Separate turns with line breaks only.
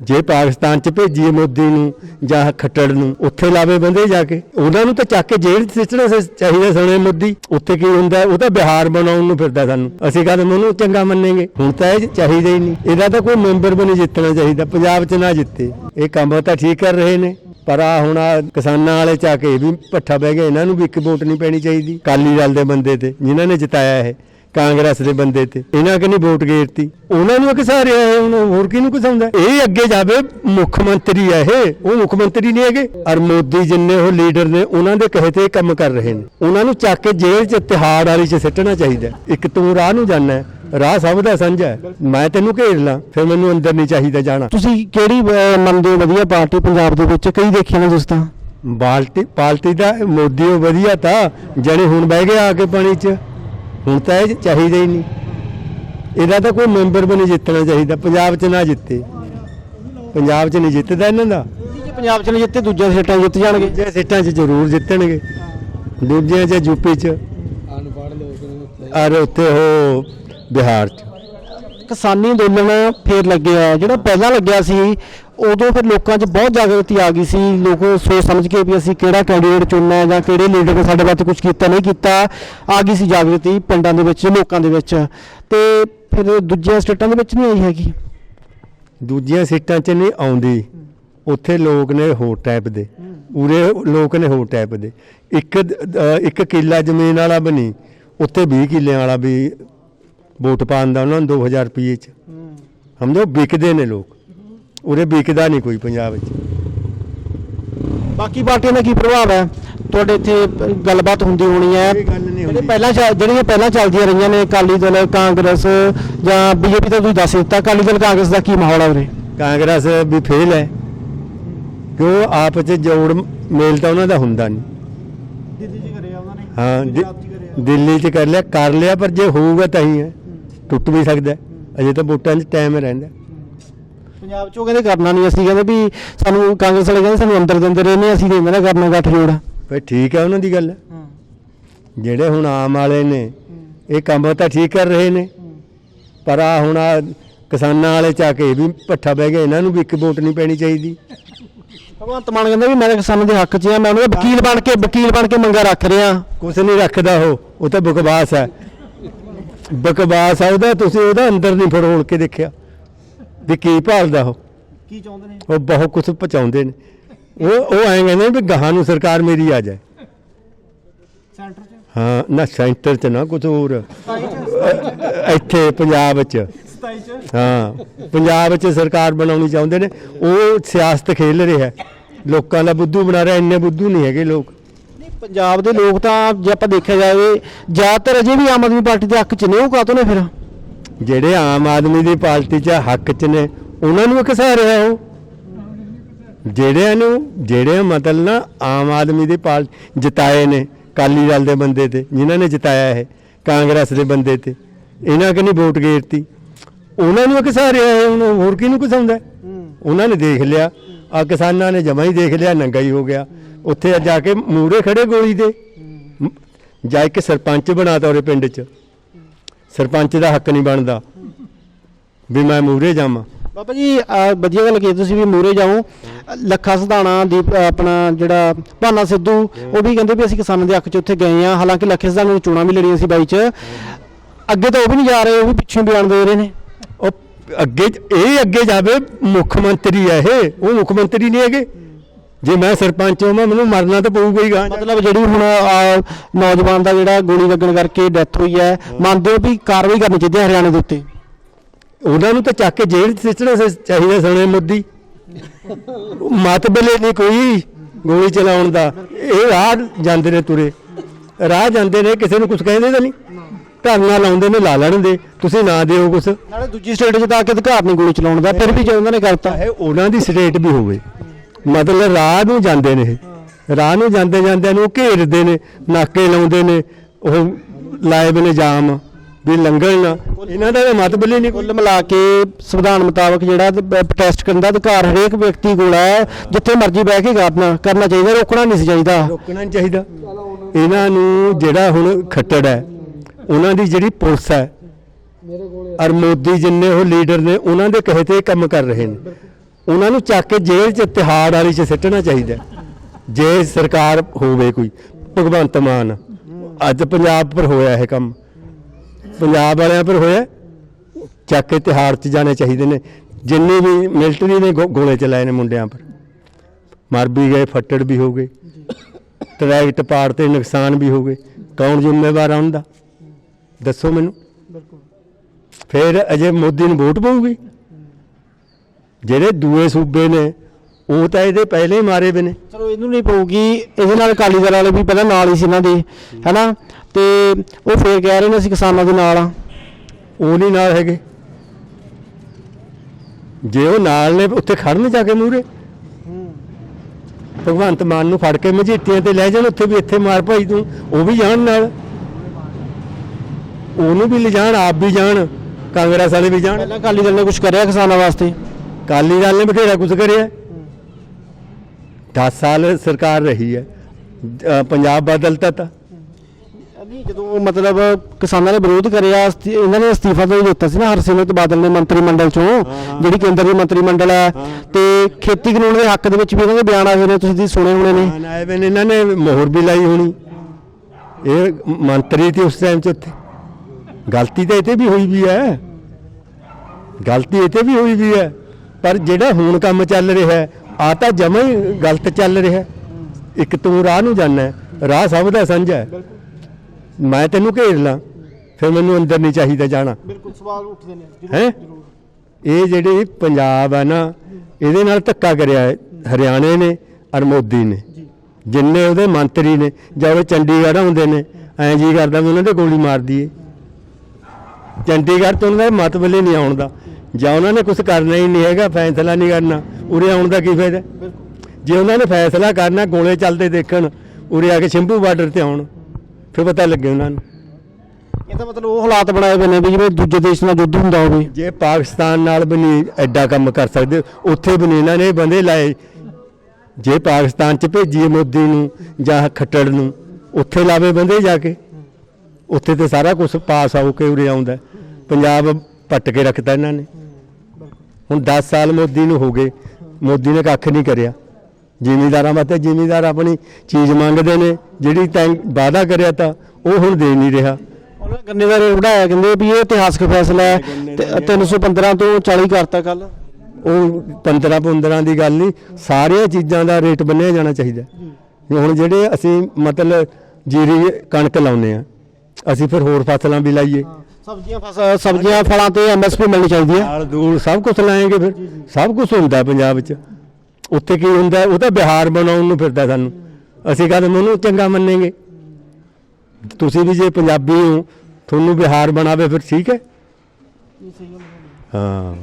ਜੇ ਪਾਕਿਸਤਾਨ ਚ ਭੇਜੀਏ ਮੋਦੀ ਨੂੰ ਜਾਂ ਖੱਟੜ ਨੂੰ, ਉੱਥੇ ਲਾਵੇ ਬੰਦੇ ਜਾ ਕੇ। ਉਹਨਾਂ ਨੂੰ ਤਾਂ ਚੱਕ ਕੇ ਜੇਲ੍ਹ ਸਿੱਟਣਾ ਚਾਹੀਦਾ ਸਣੇ ਮੋਦੀ। ਉੱਥੇ ਕੀ ਹੁੰਦਾ, ਉਹ ਤਾਂ ਬਿਹਾਰ ਬਣਾਉਣ ਨੂੰ ਫਿਰਦਾ ਸਾਨੂੰ। ਅਸੀਂ ਕਦੇ ਉਹਨੂੰ ਚੰਗਾ ਮੰਨੇਗੇ। ਹੁਣ ਤਾਂ ਇਹ ਚਾਹੀਦਾ ਹੀ ਨਹੀਂ। ਇਹਦਾ ਤਾਂ ਕੋਈ ਮੈਂਬਰ ਵੀ ਨਹੀਂ ਜਿੱਤਣਾ ਚਾਹੀਦਾ, ਪੰਜਾਬ 'ਚ ਨਾ ਜਿੱਤੇ। ਇਹ ਕੰਮ ਤਾਂ ਠੀਕ ਕਰ ਰਹੇ ਨੇ। ਪਰ ਆ ਹੁਣ ਆ ਕਿਸਾਨਾਂ ਵਾਲੇ ਚਾ ਕੇ ਇਹ ਵੀ ਪੱਠਾ ਬਹਿ ਗਿਆ। ਇਹਨਾਂ ਨੂੰ ਵੀ ਇੱਕ ਵੋਟ ਨਹੀਂ ਪੈਣੀ ਚਾਹੀਦੀ ਕਾਲੀ ਦਲ ਦੇ ਬੰਦੇ ਤੇ, ਜਿਨ੍ਹਾਂ ਨੇ ਜਿਤਾਇਆ ਇਹ। ਕਾਂਗਰਸ ਦੇ ਬੰਦੇ ਤੇ। ਇਹਨਾਂ ਕਿ ਨਹੀਂ ਵੋਟ ਗੇਰਤੀ? ਉਹਨਾਂ ਨੂੰ ਕਿਸਾ ਰਿਹਾ ਹੈ ਹੁਣ ਹੋਰ ਕਿਹਨੂੰ ਕਿਸਾਉਂਦਾ ਇਹ ਅੱਗੇ ਜਾਵੇ ਮੁੱਖ ਮੰਤਰੀ ਹੈ ਇਹ। ਉਹ ਮੁੱਖ ਮੰਤਰੀ ਨਹੀਂ ਹੈਗੇ। ਔਰ ਮੋਦੀ ਜਿੰਨੇ ਉਹ ਲੀਡਰ ਨੇ ਉਹਨਾਂ ਦੇ ਕਹੇ ਤੇ ਕੰਮ ਕਰ ਰਹੇ ਨੇ। ਉਹਨਾਂ ਨੂੰ ਚੱਕ ਕੇ ਜੇਲ੍ਹ 'ਚ ਤਿਹਾੜ ਵਾਲੀ 'ਚ ਸਿੱਟਣਾ ਚਾਹੀਦਾ। ਇੱਕ ਤੂੰ ਰਾਹ ਨੂੰ ਜਾਣਾ। ਰਾਹ ਸਭ ਦਾ ਸਾਂਝਾ ਹੈ। ਮੈਂ ਤੈਨੂੰ ਘੇਰ ਲਾਂ ਫਿਰ ਮੈਨੂੰ ਅੰਦਰ ਨਹੀਂ ਚਾਹੀਦਾ ਜਾਣਾ।
ਤੁਸੀਂ ਕਿਹੜੀ ਮੰਨਦੇ ਹੋ ਵਧੀਆ ਪਾਰਟੀ ਪੰਜਾਬ ਦੇ ਵਿੱਚ? ਕਈ ਦੇਖੀਆਂ ਨੇ ਤੁਸੀਂ ਤਾਂ
ਬਾਲਟੀ ਪਾਲਟੀ ਦਾ ਮੋਦੀ ਉਹ ਵਧੀਆ ਤਾਂ ਜਿਹੜੇ ਹੁਣ ਬਹਿ ਗਿਆ ਆ ਕੇ ਪਾਣੀ 'ਚ। ਹੁਣ ਤਾਂ ਇਹ ਚਾਹੀਦਾ ਹੀ ਨਹੀਂ। ਇਹਦਾ ਤਾਂ ਕੋਈ ਮੈਂਬਰ ਵੀ ਨਹੀਂ ਜਿੱਤਣਾ ਚਾਹੀਦਾ। ਪੰਜਾਬ 'ਚ ਨਾ ਜਿੱਤੇ। ਪੰਜਾਬ 'ਚ ਨਹੀਂ ਜਿੱਤਦਾ ਇਹਨਾਂ ਦਾ।
ਜੇ ਪੰਜਾਬ ਚ ਨਹੀਂ ਜਿੱਤੇ ਦੂਜੇ ਸਟੇਟਾਂ ਜਿੱਤ ਜਾਣਗੇ।
ਦੂਜੇ ਸੀਟਾਂ 'ਚ ਜ਼ਰੂਰ ਜਿੱਤਣਗੇ। ਦੂਜਿਆਂ 'ਚ ਯੂਪੀ 'ਚ। ਔਰ ਉੱਥੇ ਉਹ ਬਿਹਾਰ 'ਚ।
ਕਿਸਾਨੀ ਅੰਦੋਲਨ ਫੇਰ ਲੱਗਿਆ। ਜਿਹੜਾ ਪਹਿਲਾਂ ਲੱਗਿਆ ਸੀ ਉਦੋਂ ਫਿਰ ਲੋਕਾਂ 'ਚ ਬਹੁਤ ਜਾਗਰਤੀ ਆ ਗਈ ਸੀ। ਲੋਕ ਸੋਚ ਸਮਝ ਕੇ ਵੀ ਅਸੀਂ ਕਿਹੜਾ ਕੈਂਡੀਡੇਟ ਚੁਣਨਾ ਹੈ ਜਾਂ ਕਿਹੜੇ ਲੀਡਰ ਨੇ ਸਾਡੇ ਵਾਸਤੇ ਕੁਝ ਕੀਤਾ ਨਹੀਂ ਕੀਤਾ ਆ ਗਈ ਸੀ ਜਾਗਰਤੀ ਪਿੰਡਾਂ ਦੇ ਵਿੱਚ ਲੋਕਾਂ ਦੇ ਵਿੱਚ। ਤੇ ਫਿਰ ਦੂਜੀਆਂ ਸਟੇਟਾਂ ਦੇ ਵਿੱਚ ਨਹੀਂ ਆਈ ਹੈਗੀ?
ਦੂਜੀਆਂ ਸੀਟਾਂ 'ਚ ਨਹੀਂ ਆਉਂਦੀ। ਉੱਥੇ ਲੋਕ ਨੇ ਹੋਰ ਟਾਈਪ ਦੇ। ਉਰੇ ਲੋਕ ਨੇ ਹੋਰ ਟਾਈਪ ਦੇ। ਇੱਕ ਇੱਕ ਕਿੱਲਾ ਜ਼ਮੀਨ ਵਾਲਾ ਬਣੀ। ਉੱਥੇ 20 ਕਿੱਲਿਆਂ ਵਾਲਾ ਵੀ ਵੋਟ ਪਾਉਂਦਾ ਉਹਨਾਂ ਨੂੰ 2000 ਰੁਪਏ 'ਚ। ਸਮਝੋ? ਵਿਕਦੇ ਨੇ ਲੋਕ। ਉਰੇ ਵਿਕਦਾ ਨਹੀਂ ਕੋਈ ਪੰਜਾਬ 'ਚ
ਬਾਕੀ ਪਾਰਟੀਆਂ ਦਾ ਕੀ ਪ੍ਰਭਾਵ ਹੈ? ਤੁਹਾਡੇ ਇੱਥੇ ਗੱਲਬਾਤ ਹੁੰਦੀ ਹੋਣੀ ਹੈ।
ਕੋਈ ਗੱਲ ਨਹੀਂ
ਜਿਹੜੇ। ਪਹਿਲਾਂ ਚੱਲ- ਜਿਹੜੀਆਂ ਪਹਿਲਾਂ ਚੱਲਦੀਆਂ ਰਹੀਆਂ ਨੇ ਅਕਾਲੀ ਦਲ ਕਾਂਗਰਸ ਜਾਂ ਬੀਜੇਪੀ ਤਾਂ ਤੁਸੀਂ ਦੱਸ ਹੀ ਦਿੱਤਾ ਅਕਾਲੀ ਦਲ ਕਾਂਗਰਸ ਦਾ ਕੀ ਮਾਹੌਲ ਹੈ ਉਰੇ?
ਕਾਂਗਰਸ ਵੀ ਫੇਲ ਹੈ। ਕਿਉਂ? ਆਪ 'ਚ ਜੋੜ ਮੇਲ ਤਾਂ ਉਹਨਾਂ ਦਾ ਹੁੰਦਾ ਨਹੀਂ।
ਦਿੱਲੀ 'ਚ ਕਰਿਆ ਉਹਨਾਂ ਨੇ।
ਹਾਂ ਦਿ- ਦਿੱਲੀ 'ਚ ਕਰ ਲਿਆ ਕਰ ਲਿਆ ਪਰ ਜੇ ਹੋਊਗਾ ਤਾਂ ਹੀ ਹੈ। ਟੁੱਟ ਵੀ ਸਕਦਾ। ਹੈ। ਅਜੇ ਤਾਂ ਵੋਟਾਂ 'ਚ ਟਾਈਮ ਰਹਿੰਦਾ।
ਪੰਜਾਬ 'ਚ ਉਹ ਕਹਿੰਦੇ ਕਰਨਾ ਨਹੀਂ ਅਸੀਂ ਕਹਿੰਦੇ ਵੀ ਸਾਨੂੰ ਕਾਂਗਰਸ ਵਾਲੇ ਕਹਿੰਦੇ ਸਾਨੂੰ ਅੰਦਰ ਦਿੰਦੇ ਰਹੇ ਨੇ ਅਸੀਂ ਨਹੀਂ ਨਾ ਕਰਨਾ ਗੱਠ ਜੋੜ।
ਪਰ ਠੀਕ ਹੈ ਉਹਨਾਂ ਦੀ ਗੱਲ। ਜਿਹੜੇ ਹੁਣ ਆਮ ਵਾਲੇ ਨੇ ਇਹ ਕੰਮ ਤਾਂ ਠੀਕ ਕਰ ਰਹੇ ਨੇ। ਪਰ ਆ ਹੁਣ ਆ ਕਿਸਾਨਾਂ ਵਾਲੇ ਚਾ ਕੇ ਵੀ ਪੱਠਾ ਬਹਿ ਗਿਆ ਇਹਨਾਂ ਨੂੰ ਵੀ ਇੱਕ ਵੋਟ ਨਹੀਂ ਪੈਣੀ ਚਾਹੀਦੀ।
ਭਗਵੰਤ ਮਾਨ ਕਹਿੰਦਾ ਵੀ ਮੈਂ ਕਿਸਾਨਾਂ ਦੇ ਹੱਕ 'ਚ ਆ ਮੈਂ ਉਹਨਾਂ ਦਾ ਵਕੀਲ ਬਣ ਕੇ ਵਕੀਲ ਬਣ ਕੇ ਮੰਗਾ ਰੱਖ ਰਿਹਾ।
ਕੁਛ ਨਹੀਂ ਰੱਖਦਾ ਉਹ ਉਹ ਤਾਂ ਬਕਵਾਸ ਹੈ। ਬਕਵਾਸ ਹੈ ਉਹਦਾ ਤੁਸੀਂ ਉਹਦਾ ਅੰਦਰ ਨਹੀਂ ਫੜੋਲ ਕੇ ਦੇਖਿਆ। ਵੀ ਕੀ ਭਾਲਦਾ ਉਹ?
ਕੀ ਚਾਹੁੰਦੇ ਨੇ?
ਉਹ ਬਹੁਤ ਕੁਝ ਪਹੁੰਚਾਉਂਦੇ ਨੇ। ਉਹ ਉਹ ਐਂ ਕਹਿੰਦੇ ਨੇ ਵੀ ਗਾਹਾਂ ਨੂੰ ਸਰਕਾਰ ਮੇਰੀ ਆ ਜਾਏ।
ਸੈਂਟਰ 'ਚ?
ਹਾਂ ਨਾ ਸੈਂਟਰ 'ਚ ਨਾ ਕੁਝ ਹੋਰ। ਇੱਥੇ ਪੰਜਾਬ 'ਚ
27 'ਚ?
ਹਾਂ ਪੰਜਾਬ 'ਚ ਸਰਕਾਰ ਬਣਾਉਣੀ ਚਾਹੁੰਦੇ ਨੇ। ਉਹ ਸਿਆਸਤ ਖੇਲ ਰਿਹਾ। ਹੈ। ਲੋਕਾਂ ਦਾ ਬੁੱਧੂ ਬਣਾ ਰਿਹਾ ਇੰਨੇ ਬੁੱਧੂ ਨਹੀਂ ਹੈਗੇ ਲੋਕ।
ਨਹੀਂ ਪੰਜਾਬ ਦੇ ਲੋਕ ਤਾਂ ਜੇ ਆਪਾਂ ਦੇਖਿਆ ਜਾਵੇ ਜ਼ਿਆਦਾਤਰ ਅਜੇ ਵੀ ਆਮ ਆਦਮੀ ਪਾਰਟੀ ਦੇ ਹੱਕ 'ਚ ਨੇ ਉਹ ਕਾਹਤੋਂ ਨੇ ਫਿਰ?
ਜਿਹੜੇ ਆਮ ਆਦਮੀ ਦੀ ਪਾਰਟੀ 'ਚ ਹੱਕ 'ਚ ਨੇ, ਉਹਨਾਂ ਨੂੰ ਕਿਸਾ ਰਿਹਾ ਉਹ। ਜਿਹੜਿਆਂ ਨੂੰ, ਜਿਹੜੇ ਮਤਲਬ ਨਾ ਆਮ ਆਦਮੀ ਦੀ ਪਾਰਟੀ ਜਿਤਾਏ ਨੇ ਕਾਲੀ ਦਲ ਦੇ ਬੰਦੇ ਤੇ, ਜਿਨ੍ਹਾਂ ਨੇ ਜਿਤਾਇਆ ਇਹ, ਕਾਂਗਰਸ ਦੇ ਬੰਦੇ ਤੇ, ਇਹਨਾਂ ਕਿ ਨਹੀਂ ਵੋਟ ਗੇਰਤੀ। ਉਹਨਾਂ ਨੂੰ ਕਿਸਾ ਰਿਹਾ ਹੈ ਹੁਣ ਹੋਰ ਕਿਹਨੂੰ ਘਸਾਉਂਦਾ ਉਹਨਾਂ ਨੇ ਦੇਖ ਲਿਆ। ਆ ਕਿਸਾਨਾਂ ਨੇ ਜਮਾ ਹੀ ਦੇਖ ਲਿਆ, ਨੰਗਾ ਹੀ ਹੋ ਗਿਆ। ਉੱਥੇ ਜਾ ਕੇ ਮੂਰੇ ਖੜੇ ਗੋਲੀ ਦੇ। ਮ- ਜਾਂ ਇੱਕ ਸਰਪੰਚ ਬਣਾਤਾ ਉਹਦੇ ਪਿੰਡ 'ਚ। ਸਰਪੰਚ ਦਾ ਹੱਕ ਨਹੀਂ ਬਣਦਾ ਵੀ ਮੈਂ ਮੂਰੇ ਜਾਵਾਂ।
ਬਾਬਾ ਜੀ ਅਹ ਵਧੀਆ ਗੱਲ ਕੀਤੀ ਤੁਸੀਂ ਵੀ ਮੂਰੇ ਜਾਓ। ਲੱਖਾ ਸਧਾਣਾ ਦੀ ਅਹ ਆਪਣਾ ਜਿਹੜਾ ਭਾਨਾ ਸਿੱਧੂ ਉਹ ਵੀ ਕਹਿੰਦੇ ਵੀ ਅਸੀਂ ਕਿਸਾਨਾਂ ਦੇ ਹੱਕ 'ਚ ਉੱਥੇ ਗਏ ਆ ਹਾਲਾਂਕਿ ਲੱਖੇ ਸਧਾਣਾ ਨੇ ਚੋਣਾਂ ਵੀ ਲੜੀਆਂ ਸੀ ਬਾਈ 'ਚ। ਅੱਗੇ ਤਾਂ ਉਹ ਵੀ ਨਹੀਂ ਜਾ ਰਹੇ ਉਹ ਵੀ ਪਿੱਛੇ ਬਿਆਨ ਦੇ ਰਹੇ ਨੇ।
ਉਹ ਅੱਗੇ ਇਹ ਅੱਗੇ ਜਾਵੇ ਮੁੱਖ ਮੰਤਰੀ ਹੈ ਇਹ। ਉਹ ਮੁੱਖ ਮੰਤਰੀ ਨਹੀਂ ਹੈਗੇ। ਜੇ ਮੈਂ ਸਰਪੰਚ ਹਾਂ ਮੈਨੂੰ ਮਰਨਾ ਤਾਂ ਪਊਗਾ ਹੀ ਗਾਂ
ਮਤਲਬ ਜਿਹੜੀ ਹੁਣ ਨੌਜਵਾਨ ਦਾ ਜਿਹੜਾ ਗੋਲੀ ਲੱਗਣ ਕਰਕੇ ਡੈਥ ਹੋਈ ਹੈ ਮੰਨਦੇ ਹੋ ਵੀ ਕਾਰਵਾਈ ਕਰਨੀ ਚਾਹੀਦੀ ਹੈ ਹਰਿਆਣੇ ਦੇ ਉੱਤੇ?
ਉਹਨਾਂ ਨੂੰ ਤਾਂ ਚੱਕ ਕੇ ਜੇਲ੍ਹ ਸਿੱਟਣਾ ਚਾਹੀਦਾ ਸਣੇ ਮੋਦੀ। ਮਤ ਬਲੇ ਨਹੀਂ ਕੋਈ ਗੋਲੀ ਚਲਾਉਣ ਦਾ। ਇਹ ਰਾਹ ਜਾਂਦੇ ਨੇ ਤੁਰੇ। ਰਾਹ ਜਾਂਦੇ ਨੇ ਕਿਸੇ ਨੂੰ ਕੁਝ ਕਹਿੰਦੇ ਤਾਂ ਨਹੀਂ। ਧਰਨਾ ਲਾਉਂਦੇ ਨੇ ਲਾ ਲੈਣ ਦੇ। ਤੁਸੀਂ ਨਾ ਦਿਓ ਕੁਛ।
ਨਾਲੇ ਦੂਜੀ ਸਟੇਟ 'ਚ ਤਾਂ ਆ ਕੇ ਅਧਿਕਾਰ ਨਹੀਂ ਗੋਲੀ ਚਲਾਉਣ ਦਾ ਫਿਰ ਵੀ ਜੇ ਉਹਨਾਂ ਨੇ ਕਰਤਾ।
ਚਾਹੇ ਉਹਨਾਂ ਦੀ ਸਟੇਟ ਵੀ ਹੋਵੇ। ਮਤਲਬ ਰਾਹ ਨੂੰ ਜਾਂਦੇ ਨੇ ਇਹ। ਰਾਹ ਨੂੰ ਜਾਂਦੇ ਜਾਂਦੇ ਨੂੰ ਘੇਰਦੇ ਨੇ ਨਾਕੇ ਲਾਉਂਦੇ ਨੇ ਉਹ ਲਾਏ ਵੇ ਨੇ ਜਾਮ ਵੀ ਲੰਘਣ ਨਾ। ਇਹਨਾਂ ਦਾ ਮਤਲਬ ਹੀ ਨਹੀਂ
ਕੁੱਲ ਮਿਲਾ ਕੇ ਸੰਵਿਧਾਨ ਮੁਤਾਬਕ ਜਿਹੜਾ ਪ੍ਰੋਟੈਸਟ ਕਰਨ ਦਾ ਅਧਿਕਾਰ ਹਰੇਕ ਵਿਅਕਤੀ ਕੋਲ ਹੈ ਜਿੱਥੇ ਮਰਜ਼ੀ ਬਹਿ ਕੇ ਕਰਨਾ ਕਰਨਾ ਚਾਹੀਦਾ ਰੋਕਣਾ ਨਹੀਂ ਸੀ ਚਾਹੀਦਾ।
ਰੋਕਣਾ ਨਹੀਂ ਚਾਹੀਦਾ। ਇਹਨਾਂ ਨੂੰ ਜਿਹੜਾ ਹੁਣ ਖੱਟੜ ਹੈ ਉਹਨਾਂ ਦੀ ਜਿਹੜੀ ਪੁਲਿਸ ਹੈ ਔਰ ਮੋਦੀ ਜਿੰਨੇ ਉਹ ਲੀਡਰ ਨੇ ਉਹਨਾਂ ਦੇ ਕਹੇ ਤੇ ਕੰਮ ਕਰ ਰਹੇ ਨੇ। ਉਹਨਾਂ ਨੂੰ ਚੱਕ ਕੇ ਜੇਲ੍ਹ 'ਚ ਤਿਹਾੜ ਵਾਲੀ 'ਚ ਸਿੱਟਣਾ ਚਾਹੀਦਾ। ਜੇ ਸਰਕਾਰ ਹੋਵੇ ਕੋਈ ਭਗਵੰਤ ਮਾਨ ਅੱਜ ਪੰਜਾਬ ਪਰ ਹੋਇਆ ਇਹ ਕੰਮ। ਪੰਜਾਬ ਵਾਲਿਆਂ ਪਰ ਹੋਇਆ ਚੱਕ ਕੇ ਤਿਹਾੜ 'ਚ ਜਾਣੇ ਚਾਹੀਦੇ ਨੇ। ਜਿੰਨੇ ਵੀ ਮਿਲਟਰੀ ਨੇ ਗੋ- ਗੋਲੇ ਚਲਾਏ ਨੇ ਮੁੰਡਿਆਂ ਪਰ। ਮਰ ਵੀ ਗਏ ਫੱਟੜ ਵੀ ਹੋ ਗਏ। ਟਰੈਕਟ ਪਾੜ ਤੇ ਨੁਕਸਾਨ ਵੀ ਹੋ ਗਏ। ਕੌਣ ਜ਼ਿੰਮੇਵਾਰ ਆ ਉਹਦਾ? ਦੱਸੋ ਮੈਨੂੰ। ਫਿਰ ਅਜੇ ਮੋਦੀ ਨੂੰ ਵੋਟ ਪਊਗੀ? ਜਿਹੜੇ ਦੂਏ ਸੂਬੇ ਨੇ ਉਹ ਤਾਂ ਇਹਦੇ ਪਹਿਲੇ ਹੀ ਮਾਰੇ ਵੇ ਨੇ।
ਚਲੋ ਇਹਨੂੰ ਨਹੀਂ ਪਊਗੀ ਇਹਦੇ ਨਾਲ ਅਕਾਲੀ ਦਲ ਵਾਲੇ ਵੀ ਪਹਿਲਾਂ ਨਾਲ ਹੀ ਸੀ ਇਹਨਾਂ ਦੇ ਹੈਨਾ? ਤੇ ਉਹ ਫੇਰ ਕਹਿ ਰਹੇ ਨੇ ਅਸੀਂ ਕਿਸਾਨਾਂ ਦੇ ਨਾਲ ਆ।
ਉਹ ਨਹੀਂ ਨਾਲ ਹੈਗੇ। ਜੇ ਉਹ ਨਾਲ ਨੇ ਉੱਥੇ ਖੜਨ ਜਾ ਕੇ ਮੂਰੇ ਭਗਵੰਤ ਮਾਨ ਨੂੰ ਫੜ ਕੇ ਮਜੀਠੀਆਂ ਤੇ ਲੈ ਜਾਣ ਉੱਥੇ ਵੀ ਇੱਥੇ ਮਾਰ ਭਾਈ ਤੂੰ ਉਹ ਵੀ ਜਾਣ ਨਾਲ। ਉਹਨੂੰ ਵੀ ਲਿਜਾਣ ਆਪ ਵੀ ਜਾਣ ਕਾਂਗਰਸ ਵਾਲੇ ਵੀ ਜਾਣ।
ਪਹਿਲਾਂ ਅਕਾਲੀ ਦਲ ਨੇ ਕੁਝ ਕਰਿਆ ਕਿਸਾਨਾਂ ਵਾਸਤੇ?
ਕਾਲੀ ਦਲ ਨੇ ਬਥੇਰਾ ਕੁਝ ਕਰਿਆ। 10 ਸਾਲ ਸਰਕਾਰ ਰਹੀ ਹੈ। ਅ, ਪੰਜਾਬ ਬਦਲਤਾ ਤਾਂ
ਨਹੀਂ ਜਦੋਂ ਮਤਲਬ ਕਿਸਾਨਾਂ ਨੇ ਵਿਰੋਧ ਕਰਿਆ ਅਸਤੀ- ਇਹਨਾਂ ਨੇ ਅਸਤੀਫਾ ਤਾਂ ਦਿੱਤਾ ਸੀ ਨਾ ਹਰਸਿਮਰਤ ਬਾਦਲ ਨੇ ਮੰਤਰੀ ਮੰਡਲ ਚੋਂ ਜਿਹੜੀ ਕੇਂਦਰ ਦੀ ਮੰਤਰੀ ਮੰਡਲ ਹੈ। ਤੇ ਖੇਤੀ ਕਾਨੂੰਨ ਦੇ ਹੱਕ ਦੇ ਵਿੱਚ ਵੀ ਇਹਨਾਂ ਦੇ ਬਿਆਨ ਆਏ ਹੋਏ ਨੇ ਤੁਸੀਂ ਦੀ ਸੁਣੇ ਹੋਣੇ ਨੇ।
ਆਏ ਵੇ ਨੇ ਇਹਨਾਂ ਨੇ ਮੋਹਰ ਵੀ ਲਾਈ ਹੋਣੀ। ਇਹ ਮੰਤਰੀ ਸੀ ਉਸ ਟਾਈਮ ਚ ਉੱਥੇ। ਗਲਤੀ ਤਾਂ ਇਹ ਵੀ ਹੋਈ ਵੀ ਹੈ। ਗਲਤੀ ਇਹ ਤੇ ਵੀ ਹੋਈ ਵੀ ਹੈ। ਪਰ ਜਿਹੜਾ ਹੁਣ ਕੰਮ ਚੱਲ ਰਿਹਾ ਹੈ ਆ ਤਾਂ ਜਮਾ ਹੀ ਗਲਤ ਚੱਲ ਰਿਹਾ। ਇੱਕ ਤੂੰ ਰਾਹ ਨੂੰ ਜਾਣਾ ਰਾਹ ਸਭ ਦਾ ਸਾਂਝਾ ਹੈ। ਮੈਂ ਤੈਨੂੰ ਘੇਰ ਲਾਂ ਫਿਰ ਮੈਨੂੰ ਅੰਦਰ ਨਹੀਂ ਚਾਹੀਦਾ ਜਾਣਾ।
ਬਿਲਕੁਲ ਸਵਾਲ ਉੱਠਦੇ ਨੇ
ਹੈ? ਇਹ ਜਿਹੜੇ ਪੰਜਾਬ ਆ ਨਾ ਇਹਦੇ ਨਾਲ ਧੱਕਾ ਕਰਿਆ ਹੈ ਹਰਿਆਣੇ ਨੇ ਔਰ ਮੋਦੀ ਨੇ। ਜਿੰਨੇ ਉਹਦੇ ਮੰਤਰੀ ਨੇ ਜਾਂ ਉਹ ਚੰਡੀਗੜ੍ਹ ਆਉਂਦੇ ਨੇ ਐਂ ਜੀ ਕਰਦਾ ਵੀ ਉਹਨਾਂ ਦੇ ਗੋਲੀ ਮਾਰ ਦਈਏ। ਚੰਡੀਗੜ੍ਹ ਤੋਂ ਉਹਨਾਂ ਦਾ ਮਤਬਲੇ ਨਹੀਂ ਆਉਣ ਦਾ। ਜਾਂ ਉਹਨਾਂ ਨੇ ਕੁਝ ਕਰਨਾ ਹੀ ਨਹੀਂ ਹੈਗਾ ਫੈਸਲਾ ਨਹੀਂ ਕਰਨਾ। ਉਰੇ ਆਉਣ ਦਾ ਕੀ ਫਾਇਦਾ? ਜੇ ਉਹਨਾਂ ਨੇ ਫੈਸਲਾ ਕਰਨਾ ਗੋਲੇ ਚੱਲਦੇ ਦੇਖਣ ਉਰੇ ਆ ਕੇ ਸ਼ੰਭੂ ਬਾਰਡਰ ਤੇ ਆਉਣ ਫਿਰ ਪਤਾ ਲੱਗੇ ਉਹਨਾਂ ਨੂੰ।
ਇਹ ਤਾਂ ਮਤਲਬ ਉਹ ਹਾਲਾਤ ਬਣਾਏ ਹੋਏ ਨੇ ਵੀ ਜਿਵੇਂ ਦੂਜੇ ਦੇਸ਼ ਨਾਲ ਯੁੱਧ ਹੁੰਦਾ ਹੋਵੇ।
ਜੇ ਪਾਕਿਸਤਾਨ ਨਾਲ ਵੀ ਨਹੀਂ ਐਡਾ ਕੰਮ ਕਰ ਸਕਦੇ ਉੱਥੇ ਵੀ ਨਹੀਂ ਇਹਨਾਂ ਨੇ ਬੰਦੇ ਲਾਏ। ਜੇ ਪਾਕਿਸਤਾਨ ਚ ਭੇਜੀਏ ਮੋਦੀ ਨੂੰ ਜਾਂ ਖੱਟੜ ਨੂੰ ਉੱਥੇ ਲਾਵੇ ਬੰਦੇ ਜਾ ਕੇ। ਉੱਥੇ ਤੇ ਸਾਰਾ ਕੁਝ ਪਾਸ ਆਉ ਕੇ ਉਰੇ ਆਉਂਦਾ। ਪੰਜਾਬ ਪੱਟ ਕੇ ਰੱਖਤਾ ਇਹਨਾਂ ਨੇ। ਹੁਣ 10 ਸਾਲ ਮੋਦੀ ਨੂੰ ਹੋ ਗਏ। ਮੋਦੀ ਨੇ ਕੱਖ ਨਹੀਂ ਕਰਿਆ। ਜ਼ਿਮੀਦਾਰਾਂ ਵਾਸਤੇ ਜ਼ਿਮੀਦਾਰ ਆਪਣੀ ਚੀਜ਼ ਮੰਗਦੇ ਨੇ ਜਿਹੜੀ ਤੈਂ ਵਾਅਦਾ ਕਰਿਆ ਤਾਂ ਉਹ ਹੁਣ ਦੇ ਨਹੀਂ ਰਿਹਾ।
ਉਹਨਾਂ ਗੰਨੇ ਦਾ ਰੇਟ ਵਧਾਇਆ ਕਹਿੰਦੇ ਵੀ ਇਹ ਇਤਿਹਾਸਕ ਫੈਸਲਾ ਹੈ। ਤੇ 315 ਤੋਂ 40 ਕਰਤਾ ਕੱਲ।
ਉਹ 15 15 ਦੀ ਗੱਲ ਨਹੀਂ ਸਾਰੀਆਂ ਚੀਜ਼ਾਂ ਦਾ ਰੇਟ ਬੰਨਿਆ ਜਾਣਾ ਚਾਹੀਦਾ। ਹੁਣ ਜਿਹੜੇ ਅਸੀਂ ਮਤਲਬ ਜੀਰੀ ਕਣਕ ਲਾਉਨੇ ਆ ਅਸੀਂ ਫਿਰ ਹੋਰ ਫਸਲਾਂ ਵੀ ਲਾਈਏ।
ਸਬਜ਼ੀਆਂ ਫਸਲ ਸਬਜ਼ੀਆਂ ਫਲਾਂ ਤੇ ਐਮਐਸਪੀ ਮਿਲਣੀ ਚਾਹੀਦੀ ਹੈ।
ਨਾਲ ਦੂਰ ਸਭ ਕੁਝ ਲਾਏਗੇ ਫਿਰ। ਸਭ ਕੁਝ ਹੁੰਦਾ ਪੰਜਾਬ ਵਿੱਚ। ਉੱਥੇ ਕੀ ਹੁੰਦਾ ਉਹ ਤਾਂ ਬਿਹਾਰ ਬਣਾਉਣ ਨੂੰ ਫਿਰਦਾ ਸਾਨੂੰ। ਅਸੀਂ ਕਦਮ ਉਹਨੂੰ ਚੰਗਾ ਮੰਨੇਗੇ। ਤੁਸੀਂ ਵੀ ਜੇ ਪੰਜਾਬੀ ਹੋ ਤੁਹਾਨੂੰ ਬਿਹਾਰ ਬਣਾਵੇ ਫਿਰ ਠੀਕ ਹੈ। ਹਾਂ।